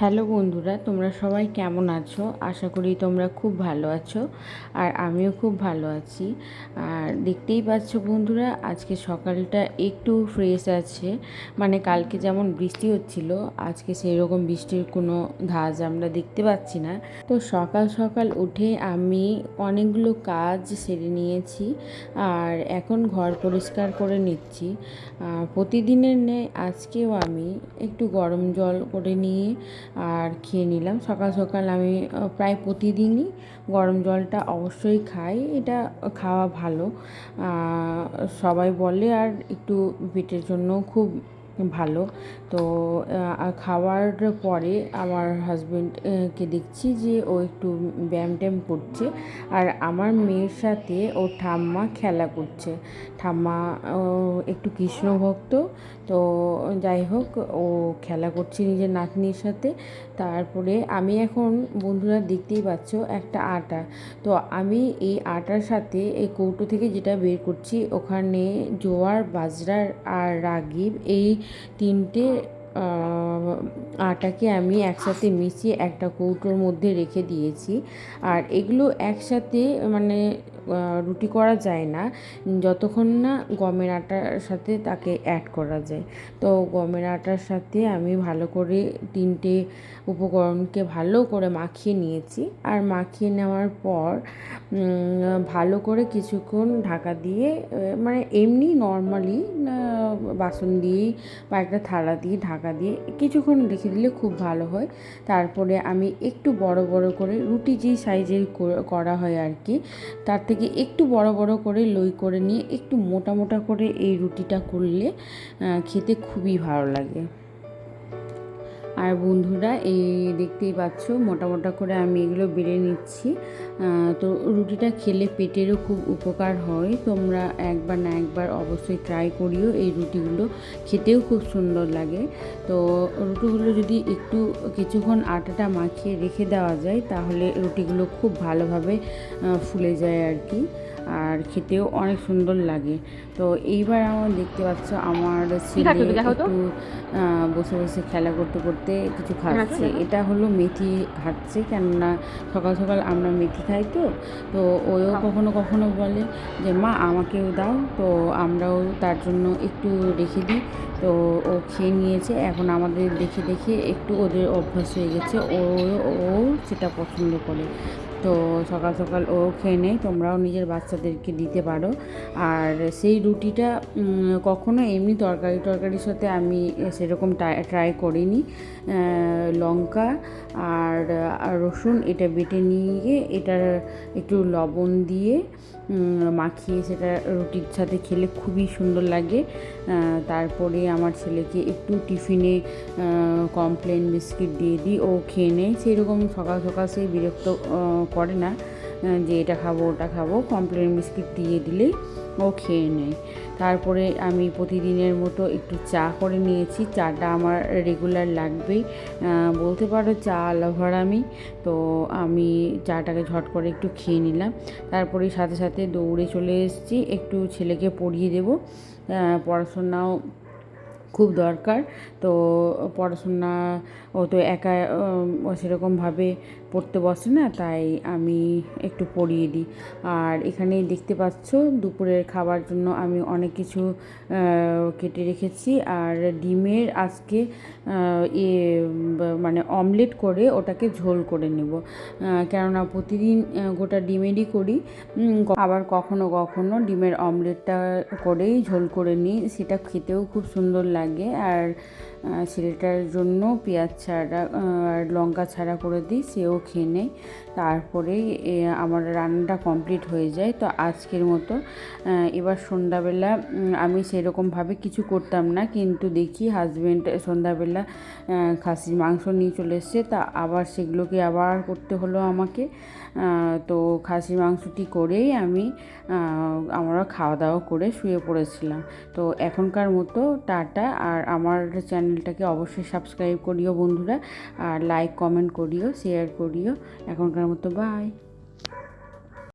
Hello বন্ধুরা, তোমরা সবাই কেমন আছো? আশা করি তোমরা খুব ভালো আছো আর আমিও খুব ভালো আছি। আর দেখতেই পাচ্ছ বন্ধুরা, আজকে সকালটা একটু ফ্রেশ আছে। মানে কালকে যেমন বৃষ্টি হচ্ছিল, আজকে সেই রকম বৃষ্টির কোনো ধাজ আমরা দেখতে পাচ্ছি না। তো সকাল সকাল উঠে আমি অনেকগুলো কাজ সেরে নিয়েছি আর এখন ঘর পরিষ্কার করে নিচ্ছি। প্রতিদিনের নেয় আজকেও আমি একটু গরম জল করে নিয়ে আর খেয়ে নিলাম। সকাল সকাল আমি প্রায় প্রতিদিনই গরম জলটা অবশ্যই খাই। এটা খাওয়া ভালো। সবাই বলে আর একটু পেটের জন্য খুব ভালো। তো খাওয়ার পরে আমার হাজব্যান্ডকে দেখছি যে ও একটু ব্যায়াম ট্যাম করছে। আর আমার মেয়ের সাথে ও ঠাম্মা খেলা করছে। ঠাম্মা একটু কৃষ্ণ ভক্ত তো, যাই হোক, ও খেলা করছে নিজের নাতনির সাথে। তারপরে আমি এখন, বন্ধুরা দেখতেই পাচ্ছ, একটা আটা। তো আমি এই আটার সাথে এই কৌটো থেকে যেটা বের করছি, ওখানে জোয়ার বাজরার আর রাগিব, এই তিনটে আটাকে আমি একসাথে মিশিয়ে একটা কৌটোর মধ্যে রেখে দিয়েছি। আর এগুলো একসাথে মানে রুটি করা যায় না। যতক্ষণ না গমের আটার সাথে তাকে অ্যাড করা যায়। তো গমের আটার সাথে আমি ভালো করে তিনটে উপকরণকে ভালো করে মাখিয়ে নিয়েছি। আর মাখিয়ে নেওয়ার পর ভালো করে কিছুক্ষণ ঢাকা দিয়ে মানে এমনি নর্মালি বাসন দিয়েই বা একটা থালা দিয়ে ঢাকা দিয়ে কিছুক্ষণ রেখে দিলে খুব ভালো হয়। তারপরে আমি একটু বড় বড় করে রুটি যেই সাইজের করা হয় আর কি, তার থেকে একটু বড় বড় করে লই করে নিয়ে একটু মোটা মোটা করে এই রুটিটা করলে খেতে খুবই ভালো লাগে। আর বন্ধুরা, এই দেখতেই পাচ্ছ, মোটা মোটা করে আমি এগুলো বেড়ে নিচ্ছি। তো রুটিটা খেলে পেটেরও খুব উপকার হয়। তোমরা একবার না একবার অবশ্যই ট্রাই করিও এই রুটিগুলো। খেতেও খুব সুন্দর লাগে। তো রুটিগুলো যদি একটু কিছুক্ষণ আটাটা মাখিয়ে রেখে দেওয়া যায়, তাহলে রুটিগুলো খুব ভালোভাবে ফুলে যায় আর কি। আর খেতেও অনেক সুন্দর লাগে। তো এইবার আমার দেখতে পাচ্ছ আমার ছেলে একটু বসে বসে খেলা করতে করতে কিছু খাচ্ছে। এটা হলো মেথি খাচ্ছে কেননা সকাল সকাল আমরা মেথি খাই তো। তো ওও কখনো কখনো বলে যে মা আমাকেও দাও। তো আমরাও তার জন্য একটু রেখে দিই। তো ও খেয়ে নিয়েছে। এখন আমাদের দেখে দেখে একটু ওদের অভ্যাস হয়ে গেছে। ও ও সেটা পছন্দ করে। তো সকাল সকাল ও খেয়ে নেয়, তোমরাও নিজের বাচ্চাদেরকে দিতে পারো। আর সেই রুটিটা কখনো এমনি তরকারি টরকারির সাথে আমি সেরকম ট্রাই করিনি। লঙ্কা আর রসুন এটা বেটে নিয়ে এটার একটু লবণ দিয়ে মাখিয়ে সেটা রুটির সাথে খেলে খুবই সুন্দর লাগে। তারপরে আমার ছেলেকে একটু টিফিনে কমপ্লেন বিস্কিট দিয়ে দিই, ও খেয়ে নেয়। সেরকম সকাল সকাল সেই বিরক্ত করে না যে এটা খাব, ওটা খাব, কমপ্লেন বিস্কিট দিয়ে দিলেই ও খেয়ে নেয়। তারপরে আমি প্রতিদিনের মতো একটু চা করে নিয়েছি, চাটা আমার রেগুলার লাগবেই। বলতে পারো চা লাভার আমি, তো আমি চাটাকে ঝট করে একটু খেয়ে নিলাম। তারপরে সাথে সাথে দৌড়ে চলে এসেছি, একটু ছেলেকে পড়িয়ে দেবো। পড়াশোনাও খুব দরকার। তো পড়াশোনা ও তো একা সেরকমভাবে পড়তে বসে না, তাই আমি একটু পড়িয়ে দিই। আর এখানে দেখতে পাচ্ছ, দুপুরের খাবার জন্য আমি অনেক কিছু কেটে রেখেছি। আর ডিমের আজকে এ মানে অমলেট করে ওটাকে ঝোল করে নেব। কেননা প্রতিদিন গোটা ডিমেরই করি। আবার কখনো কখনো ডিমের অমলেটটা করেই ঝোল করে নিই, সেটা খেতেও খুব সুন্দর লাগে। আর ছেলেটার জন্য পেঁয়াজ ছাড়া আর লঙ্কা ছাড়া করে দিই, সেও খেয়ে নেয়। তারপরেই আমার রান্নাটা কমপ্লিট হয়ে যায়। তো আজকের মতো এবার সন্ধ্যাবেলা আমি সেরকমভাবে কিছু করতাম না, কিন্তু দেখি হাজব্যান্ড সন্ধ্যাবেলা খাসির মাংস নিয়ে চলে এসছে। তা আবার সেগুলোকে আবার করতে হলো আমাকে। তো খাসির মাংসটি করেই আমি আমরা খাওয়া দাওয়া করে শুয়ে পড়েছিলাম। তো এখনকার মতো টাটা। আর আমার চ্যানেলটাকে অবশ্যই সাবস্ক্রাইব করিও বন্ধুরা আর লাইক কমেন্ট করিও শেয়ার করিও। এখনকার মতো বাই